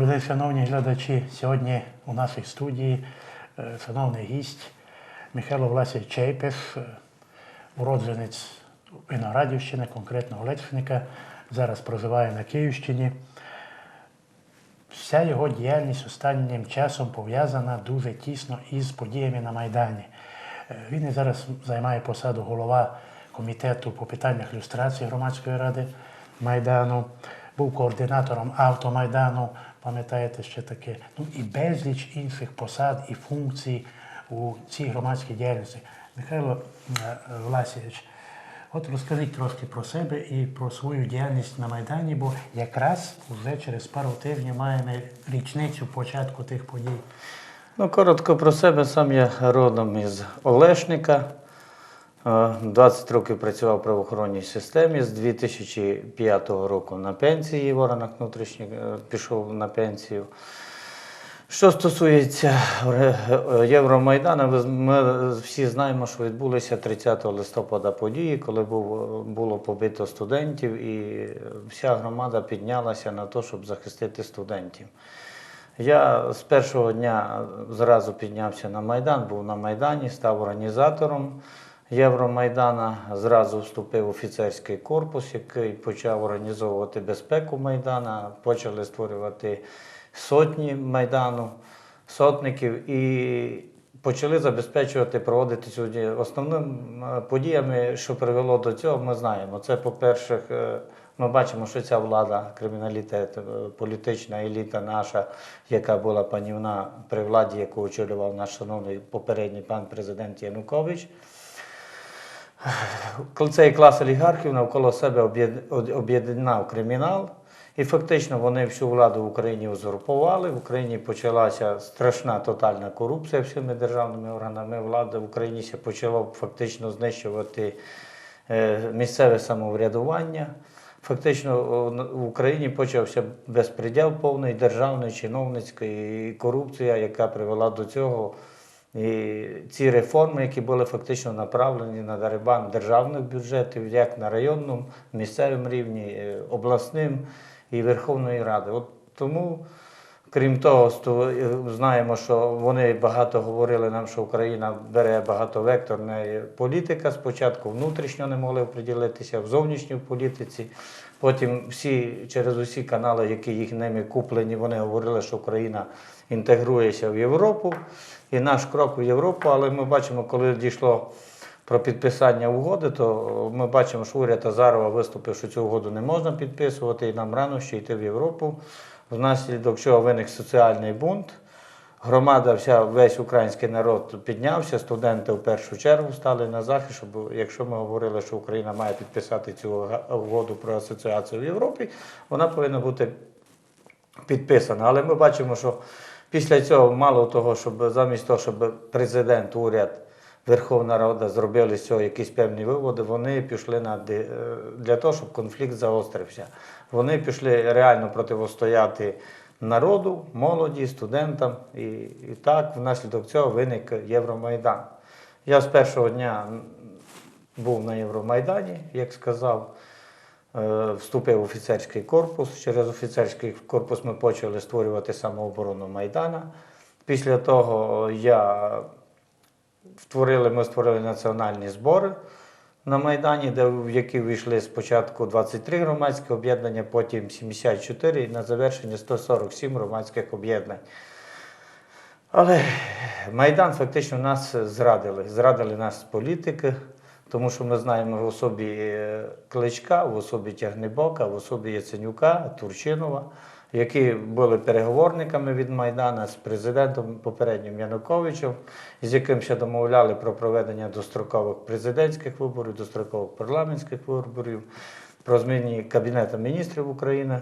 Добрий день, шановні глядачі. Сьогодні у нашій студії е, шановний гість Михайло Власій Чейпес, е, уродженець Виноградівщини, конкретно Олечника, зараз проживає на Київщині. Вся його діяльність останнім часом пов'язана дуже тісно із подіями на Майдані. Е, Він і зараз займає посаду голова комітету по питаннях люстрації громадської ради Майдану, був координатором автомайдану, пам'ятаєте ще таке, ну і безліч інших посад і функцій у цій громадській діяльності. Михайло е, Власійович, От розкажіть трошки про себе і про свою діяльність на Майдані, бо якраз вже через пару тижнів маємо річницю початку тих подій. Ну, коротко про себе. Сам я родом із Олешника. Е, 20 років працював в правоохоронній системі. З 2005 року на пенсії в органах внутрішніх е, пішов на пенсію. Що стосується е, Євромайдану, ми всі знаємо, що відбулися 30 листопада події, коли було побито студентів, і вся громада піднялася на те, щоб захистити студентів. Я з першого дня зразу піднявся на Майдан, був на Майдані, став організатором Євромайдана. Зразу вступив офіцерський корпус, який почав організовувати безпеку Майдана, почали створювати сотні Майдану, сотників і почали забезпечувати, проводити сьогодні. Основним е, подіями, що привело до цього, ми знаємо. Це, по-перше, е, ми бачимо, що ця влада, криміналітет, е, політична еліта наша, яка була панівна при владі, яку очолював наш шановний попередній пан президент Янукович. Цей клас олігархів навколо себе об'єднав кримінал, і фактично вони всю владу в Україні узурпували. В Україні почалася страшна тотальна корупція всіми державними органами влади. В Україні ще почало фактично знищувати е, місцеве самоврядування. Фактично в Україні почався безпреділ повний державної, чиновницької корупція, яка привела до цього. І ці реформи, які були фактично направлені на дерибан державних бюджетів, як на районному, місцевому рівні, е, обласним і Верховної Ради. От тому, крім того, е, знаємо, що вони багато говорили нам, що Україна бере багатовекторна політика. Спочатку внутрішньо не могли приділитися в зовнішній політиці. Потім всі через усі канали, які їх ними куплені, вони говорили, що Україна інтегрується в Європу. І наш крок в Європу, але ми бачимо, коли дійшло про підписання угоди, то ми бачимо, що уряд Азарова виступив, що цю угоду не можна підписувати, і нам рано ще йти в Європу. Внаслідок чого виник соціальний бунт. Громада, вся, весь український народ піднявся, студенти в першу чергу стали на захист, щоб якщо ми говорили, що Україна має підписати цю угоду про асоціацію в Європі, вона повинна бути підписана. Але ми бачимо, що після цього, мало того, щоб замість того, щоб президент, уряд, Верховна Рада зробили з цього якісь певні виводи, вони пішли на е, для того, щоб конфлікт загострився. Вони пішли реально противостояти народу, молоді, студентам. І, і так, внаслідок цього виник Євромайдан. Я з першого дня був на Євромайдані, як сказав. Е, Вступив в офіцерський корпус. Через офіцерський корпус ми почали створювати самооборону Майдана. Після того я створили, ми створили національні збори на Майдані, де, в які війшли спочатку 23 громадські об'єднання, потім 74 і на завершення 147 громадських об'єднань. Але Майдан фактично нас зрадили. Зрадили нас політики, тому що ми знаємо в особі е, Кличка, в особі Тягнебока, в особі Яценюка, Турчинова, які були переговорниками від Майдана з президентом попереднім Януковичем, з яким ще домовляли про проведення дострокових президентських виборів, дострокових парламентських виборів, про зміні Кабінету міністрів України.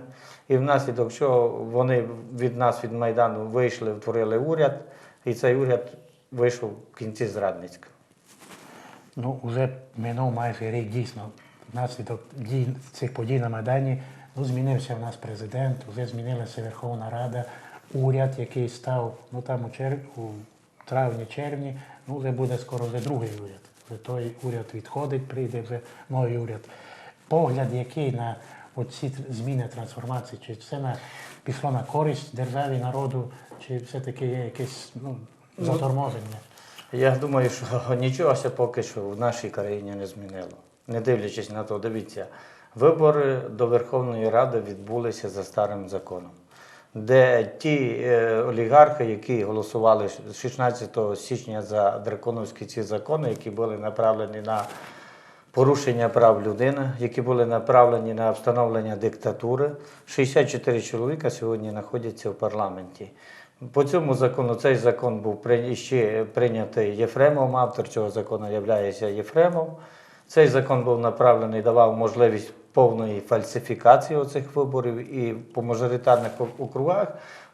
І внаслідок чого вони від нас, від Майдану, вийшли, утворили уряд, і цей уряд вийшов в кінці зрадницька. Ну, вже минув майже рік дійсно. Внаслідок дій цих подій на Майдані ну, змінився в нас президент, вже змінилася Верховна Рада, уряд, який став ну, там у, чер... у травні-червні, ну вже буде скоро вже другий уряд. Вже той уряд відходить, прийде вже новий уряд. Погляд, який на оці зміни трансформації? Чи це на, пішло на користь державі, народу, чи все-таки є якесь ну, заторможення? Я думаю, що нічого поки що в нашій країні не змінило. Не дивлячись на то, дивіться, вибори до Верховної Ради відбулися за старим законом, де ті е, олігархи, які голосували 16 січня за драконовські ці закони, які були направлені на порушення прав людини, які були направлені на встановлення диктатури. 64 чоловіка сьогодні знаходяться в парламенті. По цьому закону цей закон був ще прийнятий Єфремовим. Автор цього закону є Єфремов. Цей закон був направлений, давав можливість повної фальсифікації оцих виборів і по мажоритарних ок- округах.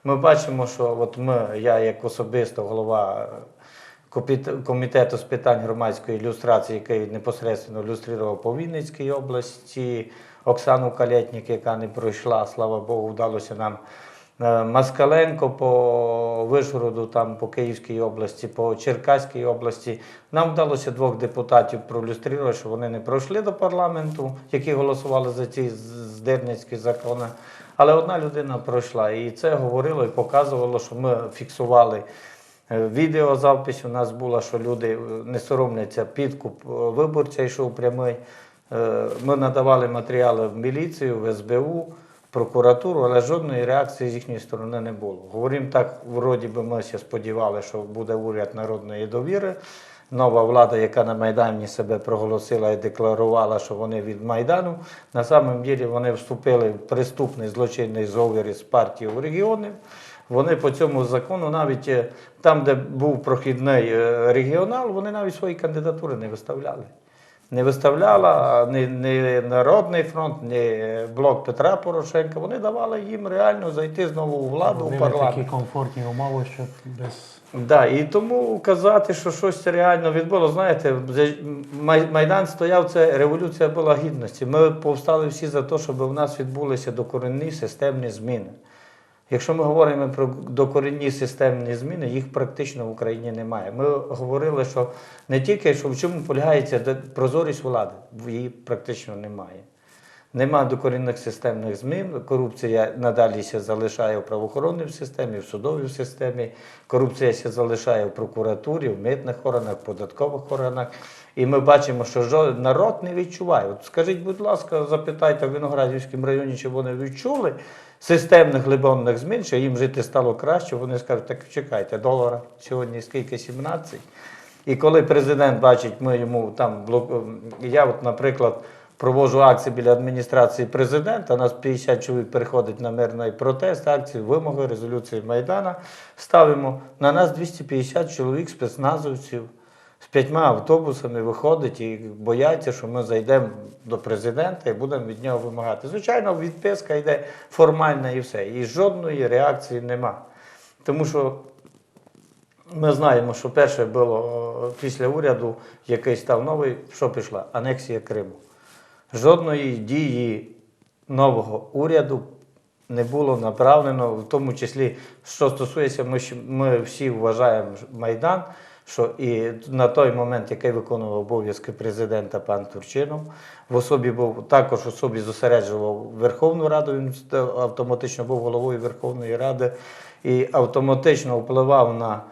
Ми бачимо, що от ми, я як особисто голова комітету з питань громадської ілюстрації, який непосередньо ілюстрував по Вінницькій області, Оксану Калєтнік, яка не пройшла, слава Богу, вдалося нам. Е, Москаленко по Вишгороду, там по Київській області, по Черкаській області. Нам вдалося двох депутатів проілюструвати, що вони не пройшли до парламенту, які голосували за ці здирницькі закони. Але одна людина пройшла. І це говорило і показувало, що ми фіксували Е, Відеозапись у нас була, що люди е, не соромляться підкуп виборця, йшов прямий. Ми надавали матеріали в міліцію, в СБУ, прокуратуру, але жодної реакції з їхньої сторони не було. Говоримо так, вроді би ми сподівалися, що буде уряд народної довіри. Нова влада, яка на Майдані себе проголосила і декларувала, що вони від Майдану. На самом ділі вони вступили в преступний злочинний зговір із партією регіонів. Вони по цьому закону, навіть е, там, де був прохідний е, регіонал, вони навіть свої кандидатури не виставляли. Не виставляла ні, ні Народний фронт, ні блок Петра Порошенка. Вони давали їм реально зайти знову у владу у парламент. такі комфортні умови, щоб без Да, і тому казати, що щось реально відбуло, знаєте, Майдан стояв, це революція була гідності. Ми повстали всі за те, щоб у нас відбулися докорінні системні зміни. Якщо ми говоримо про докорінні системні зміни, їх практично в Україні немає. Ми говорили, що не тільки що в чому полягається прозорість влади, її практично немає. Нема докорінних системних змін. Корупція надалі ще залишає в правоохоронній системі, в судовій системі. Корупція ще залишає в прокуратурі, в митних органах, в податкових органах. І ми бачимо, що народ не відчуває. От скажіть, будь ласка, запитайте в Виноградівському районі, чи вони відчули системних глибинних змін, що їм жити стало краще. Вони скажуть, так чекайте, долара сьогодні скільки 17. І коли президент бачить, ми йому там блок... я, от, наприклад, проводжу акції біля адміністрації президента, нас 50 чоловік переходить на мирний протест, акцію, вимоги, резолюції Майдана. Ставимо на нас 250 чоловік спецназовців з п'ятьма автобусами виходить і бояться, що ми зайдемо до президента і будемо від нього вимагати. Звичайно, відписка йде формальна і все. І жодної реакції нема. Тому що ми знаємо, що перше було після уряду, який став новий, що пішла? Анексія Криму. Жодної дії нового уряду не було направлено, в тому числі, що стосується, ми, ми всі вважаємо Майдан, що і на той момент, який виконував обов'язки президента пан Турчинов, в особі був також особі зосереджував Верховну Раду, він автоматично був головою Верховної Ради і автоматично впливав на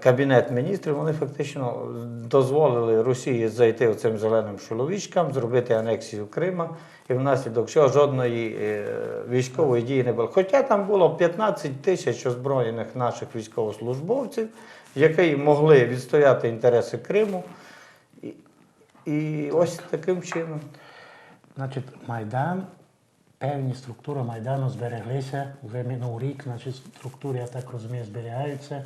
Кабінет міністрів, вони фактично дозволили Росії зайти цим зеленим чоловічкам, зробити анексію Крима, і внаслідок чого жодної е, військової дії не було. Хоча там було 15 тисяч озброєних наших військовослужбовців, які могли відстояти інтереси Криму. І, і ось таким чином. Значить, Майдан, певні структури Майдану збереглися вже минув рік, значить, структури, я так розумію, зберігаються,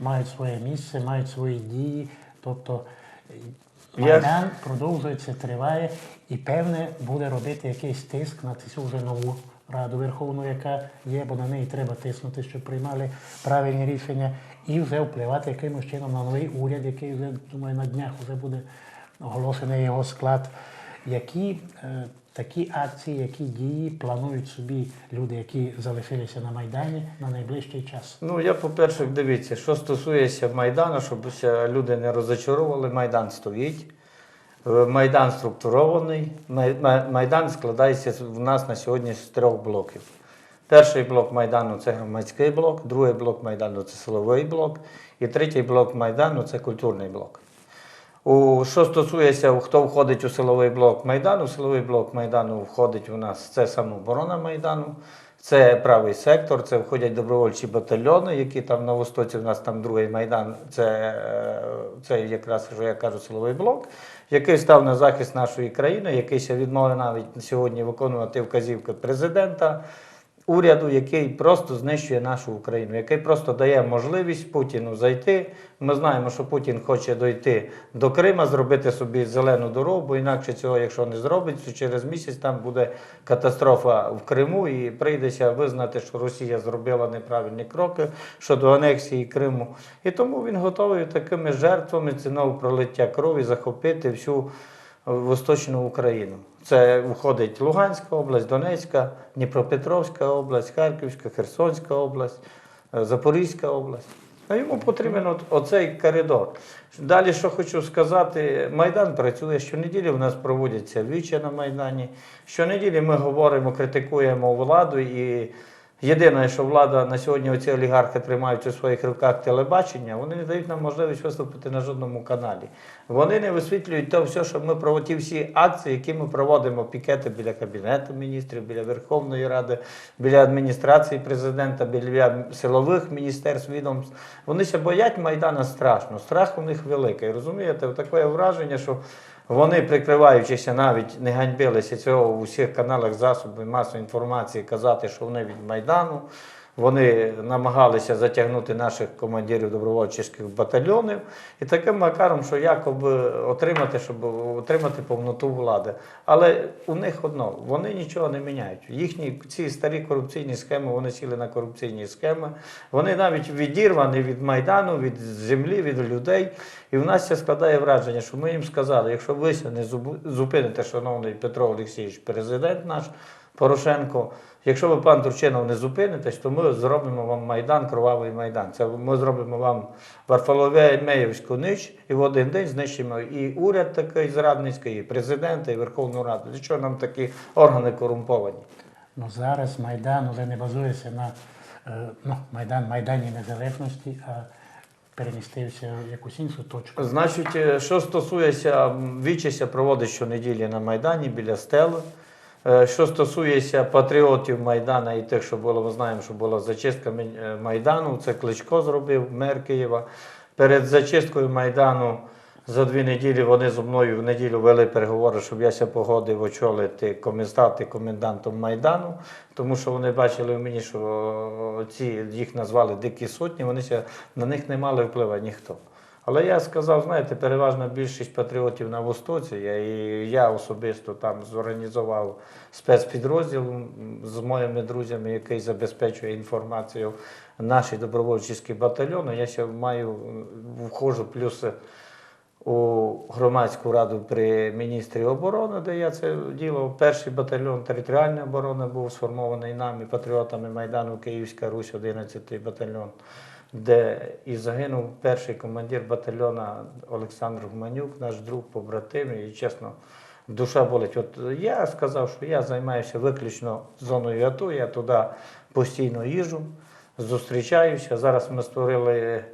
мають своє місце, мають свої дії. Тобто Майдан продовжується, триває і певне буде робити якийсь тиск на цю вже нову Раду Верховну, яка є, бо на неї треба тиснути, щоб приймали правильні рішення, і вже впливати якимось чином на новий уряд, який вже, думаю, на днях вже буде оголошений його склад. Які е, такі акції, які дії планують собі люди, які залишилися на Майдані на найближчий час? Ну, я, по-перше, дивіться, що стосується Майдану, щоб люди не розочаровували, Майдан стоїть. Е, Майдан структурований. Май- Май- Майдан складається в нас на сьогодні з трьох блоків. Перший блок Майдану це громадський блок, другий блок Майдану це силовий блок, і третій блок Майдану це культурний блок. У, що стосується, хто входить у силовий блок Майдану, силовий блок Майдану входить у нас це самооборона Майдану, це правий сектор, це входять добровольчі батальйони, які там на Востоці, у нас там другий Майдан, це, е, це якраз, що я кажу, силовий блок, який став на захист нашої країни, який ще відмовив навіть сьогодні виконувати вказівки президента уряду, який просто знищує нашу Україну, який просто дає можливість Путіну зайти. Ми знаємо, що Путін хоче дойти до Крима, зробити собі зелену дорогу, інакше цього, якщо не зробить, то через місяць там буде катастрофа в Криму, і прийдеться визнати, що Росія зробила неправильні кроки щодо анексії Криму. І тому він готовий такими жертвами ціною пролиття крові захопити всю Восточну Україну. Це входить Луганська область, Донецька, Дніпропетровська область, Харківська, Херсонська область, е, Запорізька область. А йому потрібен от, оцей коридор. Далі, що хочу сказати, Майдан працює. Щонеділі у нас проводяться вічі на Майдані. Щонеділі ми говоримо, критикуємо владу і Єдине, що влада на сьогодні оці олігархи тримають у своїх руках телебачення, вони не дають нам можливість виступити на жодному каналі. Вони не висвітлюють те все, що ми проводимо, ті всі акції, які ми проводимо, пікети біля Кабінету міністрів, біля Верховної Ради, біля адміністрації президента, біля силових міністерств, відомств. Вони ще боять Майдана страшно. Страх у них великий. Розумієте, таке враження, що вони, прикриваючися, навіть не ганьбилися цього в усіх каналах засобів масової інформації, казати, що вони від Майдану. Вони намагалися затягнути наших командирів добровольчих батальйонів і таким макаром, що якоби отримати, щоб отримати повноту влади. Але у них одно, вони нічого не міняють. Їхні ці старі корупційні схеми, вони сіли на корупційні схеми. Вони навіть відірвані від Майдану, від землі, від людей. І в нас це складає враження, що ми їм сказали, якщо ви не зупините, шановний Петро Олексійович, президент наш Порошенко, якщо ви, пан Турчинов, не зупинитесь, то ми зробимо вам Майдан, кровавий Майдан. Це ми зробимо вам Варфолове-Меївську ніч і в один день знищимо і уряд такий зрадницький, і президента, і Верховну Раду. Для чого нам такі органи корумповані? Ну, зараз Майдан вже не базується на е, ну, Майдан, Майдані Незалежності, а перемістився в якусь іншу точку. Значить, е, що стосується м, вічися, проводить щонеділі на Майдані біля стели. Е, Що стосується патріотів Майдана і тих, що було, ми знаємо, що була зачистка е, Майдану, це Кличко зробив, мер Києва. Перед зачисткою Майдану за дві неділі вони зі мною в неділю вели переговори, щоб я ся погодив очолити комістати комендантом Майдану, тому що вони бачили в мені, що ці їх назвали дикі сотні, вони ся, на них не мали впливу ніхто. Але я сказав, знаєте, переважна більшість патріотів на Востоці, я, і я особисто там зорганізував спецпідрозділ з моїми друзями, який забезпечує інформацію наші добровольчі батальйони. Я ще маю, м, входжу плюс у громадську раду при міністрі оборони, де я це діло. Перший батальйон територіальної оборони був сформований нами, патріотами Майдану Київська Русь, 11-й батальйон, де і загинув перший командир батальйона Олександр Гуманюк, наш друг, побратим, і чесно. Душа болить. От я сказав, що я займаюся виключно зоною АТО, я туди постійно їжу, зустрічаюся. Зараз ми створили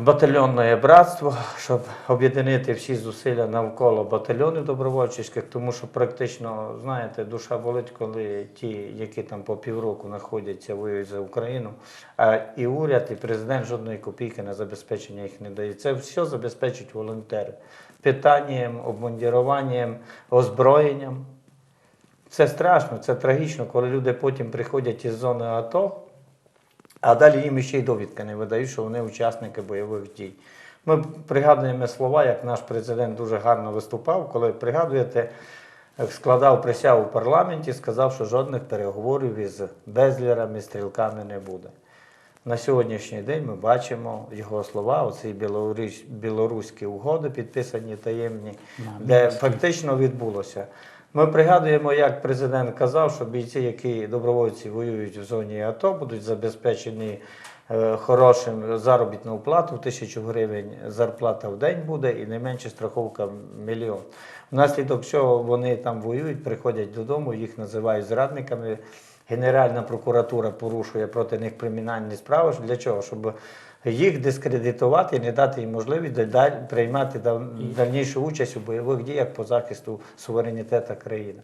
батальйонне братство, щоб об'єднати всі зусилля навколо батальйонів добровольчих, тому що практично, знаєте, душа болить, коли ті, які там по півроку знаходяться, воюють за Україну, а і уряд, і президент жодної копійки на забезпечення їх не дає. Це все забезпечують волонтери. Питанням, обмундіруванням, озброєнням. Це страшно, це трагічно, коли люди потім приходять із зони АТО, а далі їм ще й довідки не видають, що вони учасники бойових дій. Ми пригадуємо слова, як наш президент дуже гарно виступав, коли пригадуєте, складав присягу в парламенті, сказав, що жодних переговорів із безлірами, стрілками не буде. На сьогоднішній день ми бачимо його слова, оці білорусь, білоруські угоди, підписані таємні, де фактично відбулося. Ми пригадуємо, як президент казав, що бійці, які добровольці воюють в зоні АТО, будуть забезпечені е, хорошим заробітну плату, тисячу гривень зарплата в день буде і не менше страховка мільйон. Внаслідок чого вони там воюють, приходять додому, їх називають зрадниками. Генеральна прокуратура порушує проти них кримінальні справи. Для чого? Щоб їх дискредитувати не дати їм можливість приймати дав дальнішу участь у бойових діях по захисту суверенітету країни.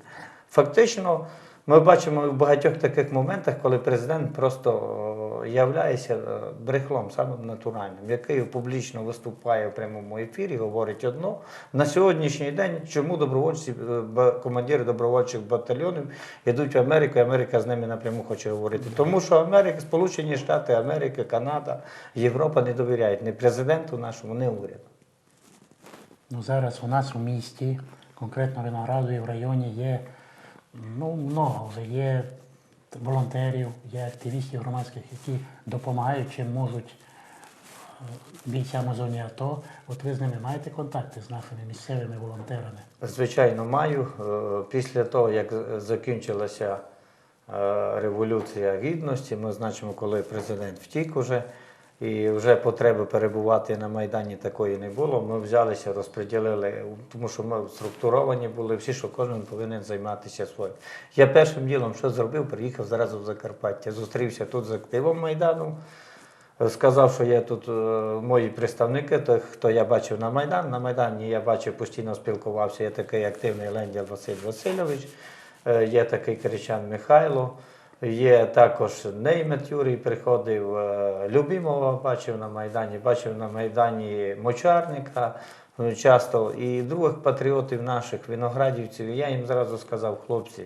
Фактично, ми бачимо в багатьох таких моментах, коли президент просто являється е, брехлом, самим натуральним, який публічно виступає в прямому ефірі, говорить одно. На сьогоднішній день чому добровольці, е, командири добровольчих батальйонів йдуть в Америку, і Америка з ними напряму хоче говорити. Тому що Америка, Сполучені Штати Америки, Канада, Європа не довіряють ні президенту нашому, ні уряду. Ну, зараз у нас у місті, конкретно в Виноградові в районі є ну, много вже є волонтерів, є активістів громадських, які допомагають чим можуть е, бійцям зоні АТО. От ви з ними маєте контакти з нашими місцевими волонтерами? Звичайно, маю. Е, Після того, як закінчилася е, революція гідності, ми значимо, коли президент втік уже, і вже потреби перебувати на Майдані такої не було. Ми взялися, розподілили, тому що ми структуровані були всі, що кожен повинен займатися своїм. Я першим ділом, що зробив, приїхав зразу в Закарпаття. Зустрівся тут з активом Майдану. Сказав, що є тут е, мої представники, тих, хто я бачив на Майдан. На Майдані я бачив, постійно спілкувався. Є такий активний Лендял Василь Васильович, е, є такий Кричан Михайло, є також Неймет Юрій приходив, е, Любімова бачив на Майдані, бачив на Майдані Мочарника е, часто і других патріотів наших, виноградівців. Я їм зразу сказав, хлопці.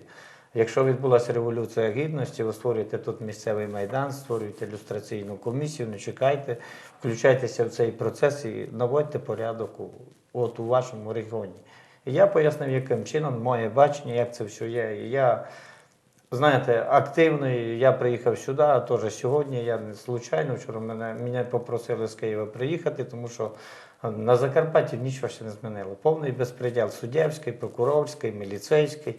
Якщо відбулася революція гідності, ви створюєте тут місцевий майдан, створюєте люстраційну комісію, не чекайте, включайтеся в цей процес і наводьте порядок у, от у вашому регіоні. Я пояснив, яким чином моє бачення, як це все є. І я, знаєте, активний, я приїхав сюди, а теж сьогодні. Я не случайно вчора мене, мене попросили з Києва приїхати, тому що на Закарпатті нічого ще не змінило. Повний безпреділ суддівський, прокурорський, міліцейський.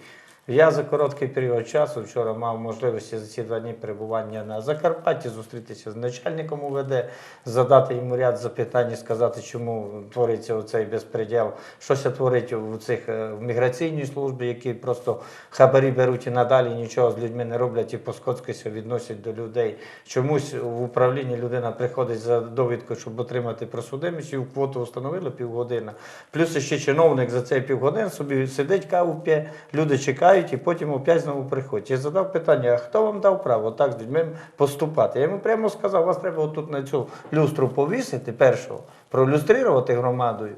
Я за короткий період часу вчора мав можливості за ці два дні перебування на Закарпатті зустрітися з начальником УВД, задати йому ряд запитань і сказати, чому твориться оцей безпреділ, що ся творить у цих е, в міграційній службі, які просто хабарі беруть і надалі нічого з людьми не роблять і по-скотськи відносять до людей. Чомусь в управлінні людина приходить за довідкою, щоб отримати просудимість, і в квоту встановили півгодини. Плюс ще чиновник за цей півгодини собі сидить, каву п'є, люди чекають і потім опять знову приходять. Я задав питання, а хто вам дав право так з людьми поступати? Я йому прямо сказав, вас треба отут на цю люстру повісити першого, проілюструвати громадою.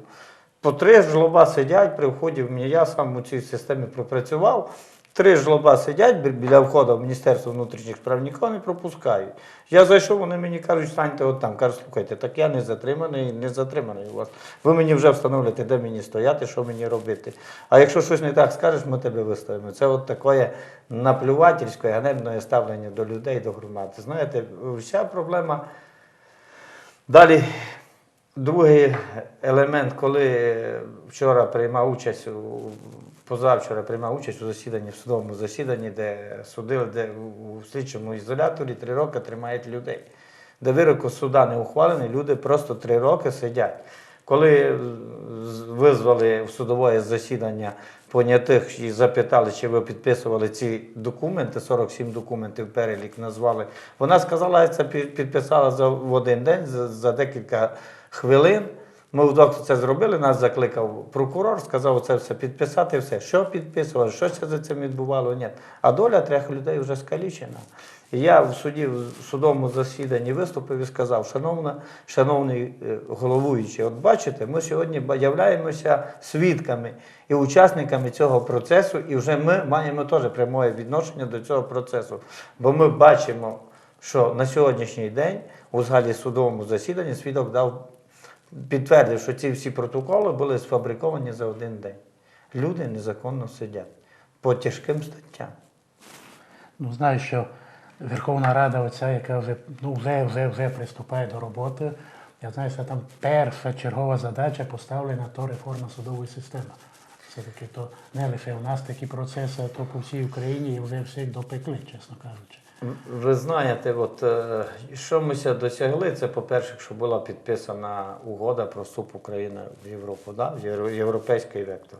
По три жлоба сидять при вході в мене. Я сам у цій системі пропрацював. Три жлоба сидять біля входу в Міністерство внутрішніх справ, нікого не пропускають. Я зайшов, вони мені кажуть, станьте от там. Кажуть, слухайте, так я не затриманий, не затриманий у вас. Ви мені вже встановлюєте, де мені стояти, що мені робити. А якщо щось не так скажеш, ми тебе виставимо. Це от таке наплювательське, ганебне ставлення до людей, до громади. Знаєте, вся проблема. Далі другий елемент, коли вчора приймав участь у позавчора приймав участь у засіданні, в судовому засіданні, де судили, де у слідчому ізоляторі три роки тримають людей. Де вирок суда не ухвалений, люди просто три роки сидять. Коли визвали в судове засідання понятих і запитали, чи ви підписували ці документи, 47 документів перелік назвали, вона сказала, я це підписала за в один день, за, за декілька хвилин. Ми вдвох це зробили, нас закликав прокурор, сказав це все підписати, все. Що підписували, що це за цим відбувало, ні. А доля трьох людей вже скалічена. І я в суді, в судовому засіданні виступив і сказав, шановна, шановний е, головуючий, от бачите, ми сьогодні являємося свідками і учасниками цього процесу, і вже ми маємо теж пряме відношення до цього процесу. Бо ми бачимо, що на сьогоднішній день у залі судовому засіданні свідок дав підтвердив, що ці всі протоколи були сфабриковані за один день. Люди незаконно сидять по тяжким статтям. Ну, знаю, що Верховна Рада, оця, яка вже, ну, вже, вже, вже приступає до роботи, я знаю, що там перша чергова задача поставлена то реформа судової системи. Все-таки то не лише у нас такі процеси, а то по всій Україні і вже всіх допекли, чесно кажучи. Ви знаєте, от, е, що ми ся досягли, це, по-перше, що була підписана угода про вступ України в Європу, да? в європейський вектор.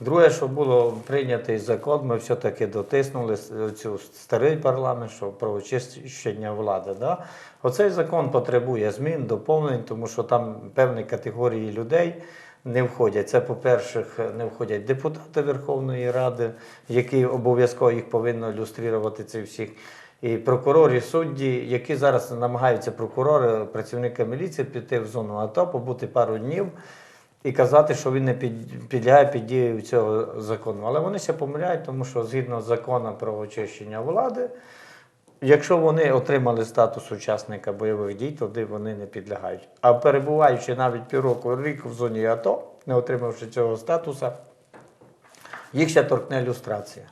Друге, що було прийнятий закон, ми все-таки дотиснули цю старий парламент, що про очищення влади. Да? Оцей закон потребує змін, доповнень, тому що там певні категорії людей не входять. Це, по-перше, не входять депутати Верховної Ради, які обов'язково їх повинно ілюструвати цих всіх. І прокурори, судді, які зараз намагаються прокурори, працівники міліції піти в зону АТО, побути пару днів і казати, що він не підлягає під дією цього закону. Але вони ще помиляють, тому що згідно з законом про очищення влади, якщо вони отримали статус учасника бойових дій, тоді вони не підлягають. А перебуваючи навіть півроку рік в зоні АТО, не отримавши цього статусу, їх ще торкне люстрація.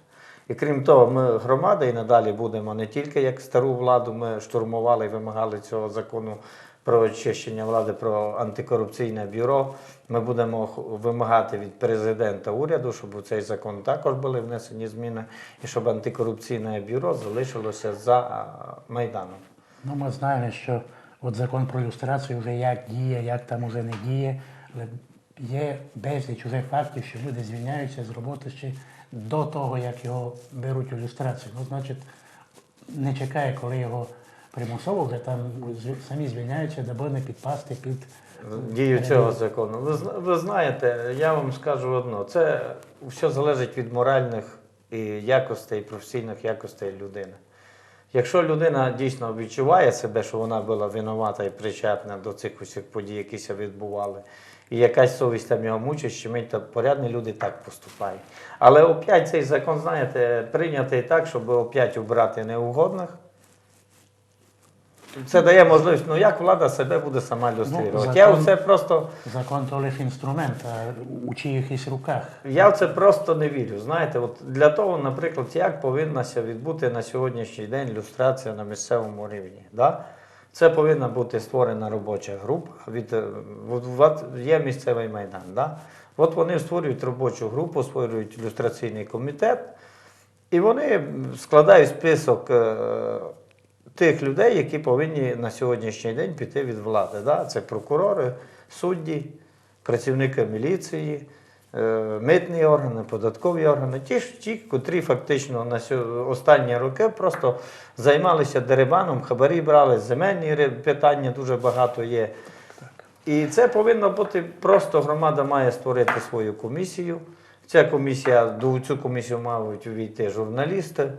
І крім того, ми громада і надалі будемо не тільки як стару владу, ми штурмували і вимагали цього закону про очищення влади, про антикорупційне бюро. Ми будемо вимагати від президента уряду, щоб у цей закон також були внесені зміни, і щоб антикорупційне бюро залишилося за Майданом. Ну, ми знаємо, що от закон про люстрацію вже як діє, як там уже не діє. Але є безліч уже фактів, що люди звільняються з роботи ще до того, як його беруть у люстрацію. Ну, значить, не чекає, коли його примусово вже там самі звільняються, даби не підпасти під дію цього закону. Ви, ви знаєте, я вам скажу одно: це все залежить від моральних і якостей, професійних якостей людини. Якщо людина дійсно відчуває себе, що вона була винувата і причетна до цих усіх подій, які відбували, і якась совість там його мучить, щемить, то порядні люди так поступають. Але опять цей закон, знаєте, прийнятий так, щоб опять убрати неугодних. Це дає можливість, ну як влада себе буде сама люструвати. Я закон- це просто. закон то лише інструмент, а у чиїхось руках. Я в це просто не вірю. Знаєте, от для того, наприклад, як повинна відбути на сьогоднішній день люстрація на місцевому рівні. Да? Це повинна бути створена робоча група. Від, е, є місцевий майдан. Да? От вони створюють робочу групу, створюють люстраційний комітет, і вони складають список е, тих людей, які повинні на сьогоднішній день піти від влади. Да? Це прокурори, судді, працівники міліції, митні органи, податкові органи, ті ж ті, котрі фактично на останні роки просто займалися дерибаном, хабарі брали, земельні питання дуже багато є. І це повинно бути просто громада має створити свою комісію. Ця комісія, до цю комісію мають увійти журналісти, е,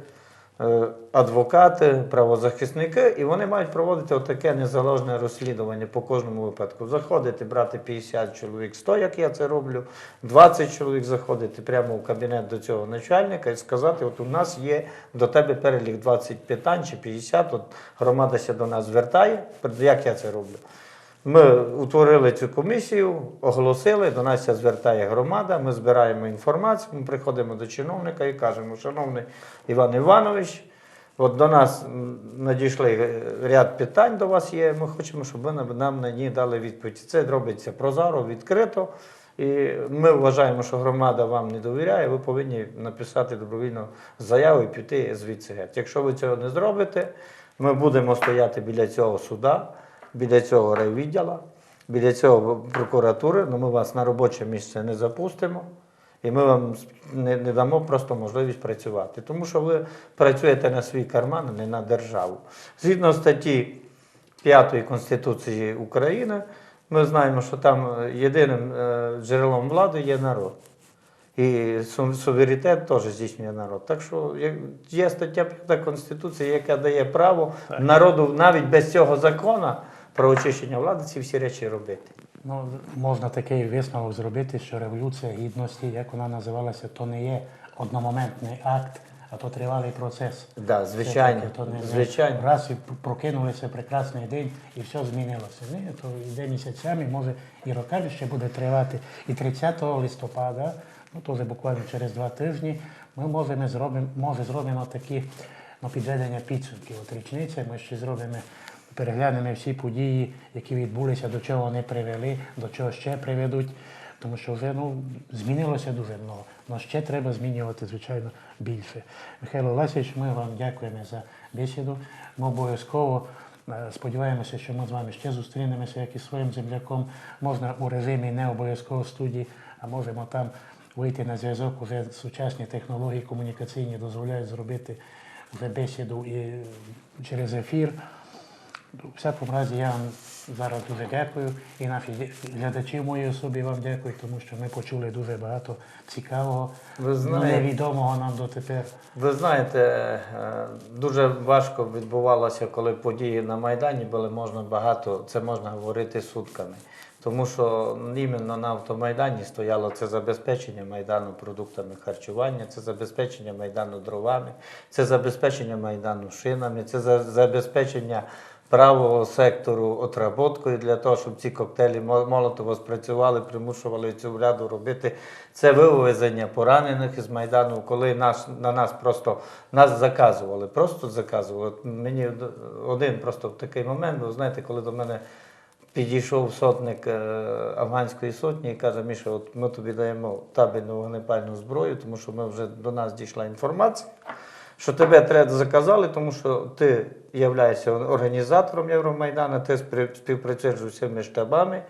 адвокати, правозахисники, і вони мають проводити отаке незалежне розслідування по кожному випадку. Заходити, брати 50 чоловік, 100, як я це роблю, 20 чоловік заходити прямо в кабінет до цього начальника і сказати: от у нас є до тебе перелік 20 питань чи 50, от громада ся до нас звертає. Як я це роблю? Ми утворили цю комісію, оголосили, до нас звертає громада, ми збираємо інформацію, ми приходимо до чиновника і кажемо, шановний Іван Іванович, от до нас надійшли е, ряд питань до вас є, ми хочемо, щоб ви нам- на них дали відповідь. Це робиться прозоро, відкрито. І ми вважаємо, що громада вам не довіряє, ви повинні написати добровільну заяву і піти звідси. Якщо ви цього не зробите, ми будемо стояти біля цього суда, біля цього райвідділа, біля цього прокуратури, але ми вас на робоче місце не запустимо. І ми вам не, не дамо просто можливість працювати. Тому що ви працюєте на свій карман, а не на державу. Згідно статті 5 Конституції України, ми знаємо, що там е, єдиним е, джерелом влади є народ. І суверенітет теж здійснює народ. Так що є стаття 5 Конституції, яка дає право народу навіть без цього закону про очищення влади ці всі речі робити. Ну, можна такий висновок зробити, що революція гідності, як вона називалася, то не є одномоментний акт, а то тривалий процес. Да, звичайно, таке, то не- не звичайно. Раз і прокинулися прекрасний день і все змінилося. Ні, то йде місяцями, може і роками ще буде тривати. І 30 листопада, ну то вже буквально через два тижні, ми можемо зробимо, може зробимо такі ну, підведення підсумків. От річниця, ми ще зробимо. Переглянемо всі події, які відбулися, до чого вони привели, до чого ще приведуть. тому що вже ну, змінилося дуже много. Але ще треба змінювати, звичайно, більше. Михайло Ласович, ми вам дякуємо за бесіду. Ми обов'язково е, сподіваємося, що ми з вами ще зустрінемося, як і своїм земляком. Можна у режимі не обов'язково студії, а можемо там вийти на зв'язок. Уже сучасні технології комунікаційні дозволяють зробити вже бесіду і через ефір. У всякому разі, я вам зараз дуже дякую. І наші глядачі моїй особі вам дякую, тому що ми почули дуже багато цікавого, Ви знаєте- невідомого нам дотепер. Ви знаєте, е, дуже важко відбувалося, коли події на Майдані були, можна багато, це можна говорити сутками. Тому що іменно на автомайдані стояло це забезпечення Майдану продуктами харчування, це забезпечення Майдану дровами, це забезпечення Майдану шинами, це забезпечення правого сектору отработкою для того, щоб ці коктейлі Мол- Молотова спрацювали, примушували цю владу робити. Це вивезення поранених із Майдану, коли нас, на нас просто нас заказували, просто заказували. Мені один просто в такий момент, ви знаєте, коли до мене підійшов сотник е, афганської сотні і каже, Міша, от ми тобі даємо табельну вогнепальну зброю, тому що ми вже до нас дійшла інформація що тебе треба заказали, тому що ти являєшся організатором Євромайдану, ти співпрацюєш з усіма штабами,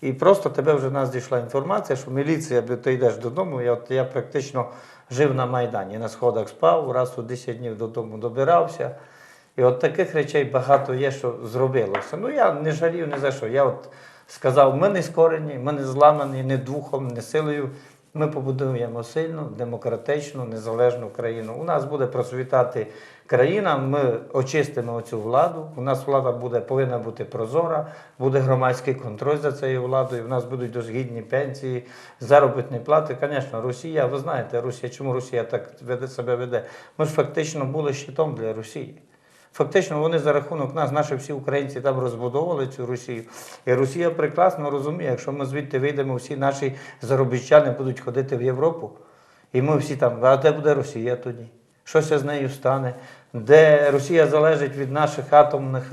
і просто тебе вже в нас дійшла інформація, що міліція, ти йдеш додому. Я, от, я практично жив на Майдані, на сходах спав, раз у 10 днів додому добирався. І от таких речей багато є, що зробилося. Ну я не жалію ні за що. Я от сказав, ми не скорені, ми не зламані ні духом, ні силою. Ми побудуємо сильну, демократичну, незалежну країну. У нас буде процвітати країна. Ми очистимо цю владу. У нас влада буде повинна бути прозора, буде громадський контроль за цією владою. У нас будуть дуже гідні пенсії, заробітні плати. Звісно, Росія, ви знаєте, Росія, чому Росія так веде себе веде? Ми ж фактично були щитом для Росії. Фактично, вони за рахунок нас, наші всі українці там розбудовували цю Росію. І Росія прекрасно розуміє, якщо ми звідти вийдемо, всі наші заробітчани будуть ходити в Європу, і ми всі там, а де буде Росія тоді? Щось з нею стане? Де Росія залежить від наших атомних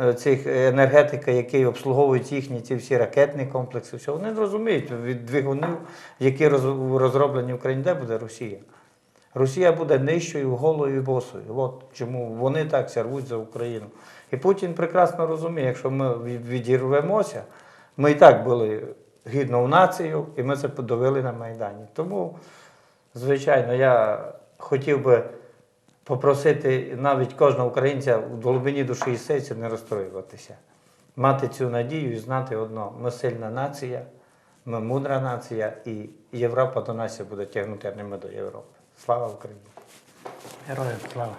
е, цих енергетики, які обслуговують їхні ці всі ракетні комплекси, все. Вони розуміють від двигунів, які розроблені в Україні, де буде Росія? Росія буде нижчою, голою і босою. От чому вони так ся рвуть за Україну. І Путін прекрасно розуміє, якщо ми відірвемося, ми і так були гідною нацією, і ми це подавили на Майдані. Тому, звичайно, я хотів би попросити навіть кожного українця в глибині душі і серця не розстроюватися, мати цю надію і знати одно: ми сильна нація, ми мудра нація, і Європа до нас буде тягнути, а не ми до Європи. Слава Україні! Героям слава!